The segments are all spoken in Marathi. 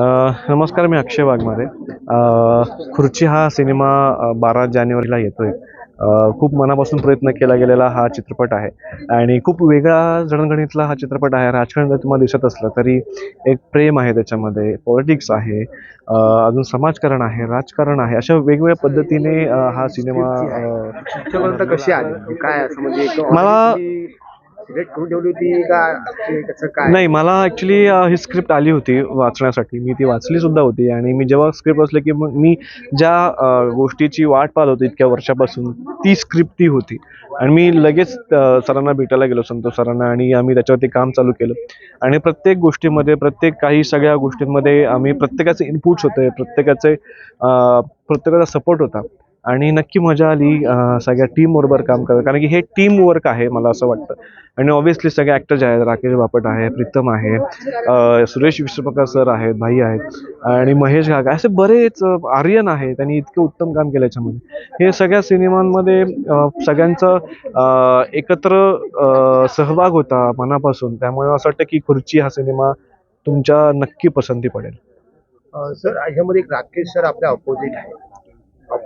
नमस्कार मी अक्षय वाघमारे. खुर्ची हा सिनेमा बारा जानेवारीला येतोय. खूप मनापासून प्रयत्न केला गेलेला हा चित्रपट आहे. आणि खूप वेगळा जडणघडीतला हा चित्रपट आहे. राजकारण जर तुम्हाला दिसत असलं तरी एक प्रेम आहे त्याच्यामध्ये पॉलिटिक्स आहे अजून समाजकारण आहे राजकारण आहे अशा वेगवेगळ्या पद्धतीने हा सिनेमा कशी आली? काय असं म्हणजे मला- सिलेक्ट करून ठेवली होती का actually कसं काय? नाही मला ऍक्च्युली ही स्क्रिप्ट आली होती वाचण्यासाठी. मी ती वाचली सुद्धा होती आणि मी जेव्हा स्क्रिप्ट वाचली की मग मी ज्या अ, गोष्टीची वाट पाहत होती इतक्या वर्षापासून ती स्क्रिप्ट ती होती. आणि मी लगेच अ, सरांना भेटायला गेलो संतोष सरांना आणि आम्ही त्याच्यावरती काम चालू केलं. आणि प्रत्येक गोष्टीमध्ये प्रत्येक काही सगळ्या गोष्टींमध्ये आम्ही प्रत्येकाचे इनपुट्स होते प्रत्येकाचे अ, प्रत्येकाचा सपोर्ट होता. आणि नक्की मजा आली सगळ्या टीम बरोबर काम करत. कारण की हे टीम वर्क आहे मला असं वाटतं. आणि ऑब्व्हियसली सगळे ऍक्टर्स आहेत राकेश बापट आहे प्रीतम आहे सुरेश विश्वप्रकाश सर आहेत भाई आहेत आणि महेश घागा. असे बरेच आर्यन आहे त्यांनी इतकं उत्तम काम केलं याच्यामध्ये. हे सगळ्या सिनेमांमध्ये सगळ्यांचा सगळ्यांचं एकत्र सहभाग होता मनापासून. त्यामुळे असं वाटतं की खुर्ची हा सिनेमा तुमच्या नक्की पसंती पडेल. सर ह्यामध्ये राकेश सर आपल्या ऑपोजिट आहे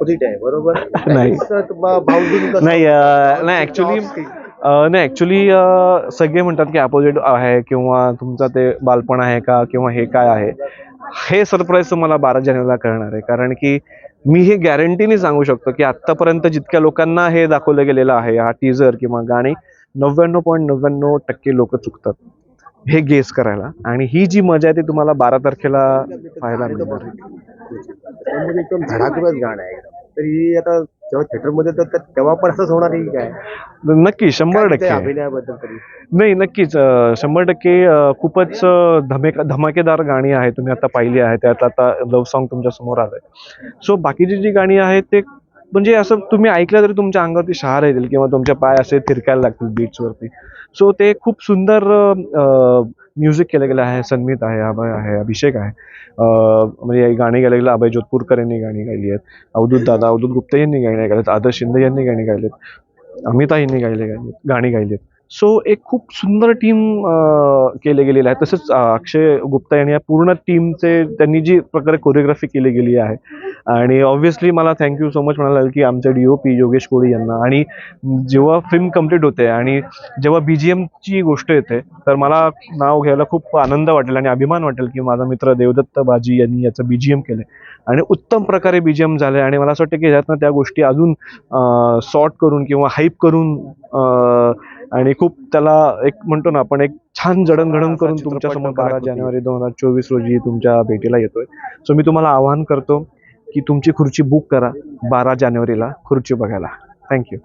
ऑपोजिट आहे बरोबर? नाही. नाही अ, नाही ॲक्च्युली सगळे म्हणतात की अपोजिट आहे किंवा तुमचं ते बालपण आहे का किंवा हे काय आहे. हे सरप्राईज तुम्हाला बारा जानेवारीला कळणार आहे. कारण की मी हे गॅरंटीने सांगू शकतो की आत्तापर्यंत जितक्या लोकांना हे दाखवलं गेलेलं आहे हा टीजर किंवा गाणी नव्याण्णव पॉईंट नव्याण्णव टक्के लोक चुकतात. हे गेस करायला. आणि ही जी मजा आहे ती तुम्हाला बारा तारखेला पाहायला मिळणार आहे. त्यामध्ये एकदम धडाकेबाज गाणं आहे. तरी आता जेव्हा थिएटरमध्ये तर तर तेव्हा पण असंच होणार आहे की काय? नक्की शंभर काय टक्के. अभिनयाबद्दल तरी? नाही नक्कीच अं, शंभर टक्के अं, खूपच अं, धमेका धमाकेदार गाणी आहेत तुम्ही आता पाहिली आहे त्यात आता लव्ह सॉन्ग तुमच्यासमोर आलंय. सो बाकीची जी गाणी आहेत ते म्हणजे असं तुम्ही ऐकलं तरी तुमच्या अंगावरती शहार येतील किंवा तुमच्या पाय असे थिरकायला लागतील बीट्सवरती सो ते खूप सुंदर म्युझिक केलं गेलं आहे. संगीत आहे अभय आहे अभिषेक आहे. म्हणजे गाणी गायला गेलं अभय जोधपूरकर यांनी गाणी गायली आहेत. अवधूत दादा अवधूत गुप्ता यांनी गाणी गायलेत आदर्श शिंदे यांनी गाणी गायलेत अमिता यांनी गायले गायलेत गाणी गायलेत सो एक खूप सुंदर टीम केले गेलेलं आहे. तसंच अक्षय गुप्ता यांनी या पूर्ण टीमचे त्यांनी जी प्रकारे कोरिओग्राफी केली गेली आहे आणि ऑब्व्हियसली मला थँक्यू सो मच म्हणायला लागेल की आमचे D O P Yogesh Koli यांना. आणि जेव्हा फिल्म कंप्लीट होते आणि जेव्हा बी जी एमची गोष्ट येते तर मला नाव घ्यायला खूप आनंद वाटेल आणि अभिमान वाटेल की माझा मित्र देवदत्त बाजी यांनी याचं बी जी एम केलं आणि उत्तम प्रकारे बी जी एम झालं आणि मला असं वाटतं की ह्यातनं त्या गोष्टी अजून सॉर्ट करून किंवा हाईप करून आणि खूप त्याला एक म्हणतो ना आपण एक छान जडणघडण करून तुमच्यासमोर बारा जानेवारी दोन हजार चोवीस रोजी तुमच्या भेटीला येतोय. सो मी तुम्हाला आवाहन करतो की तुमची खुर्ची बुक करा बारा जानेवारीला खुर्ची बघायला. थँक्यू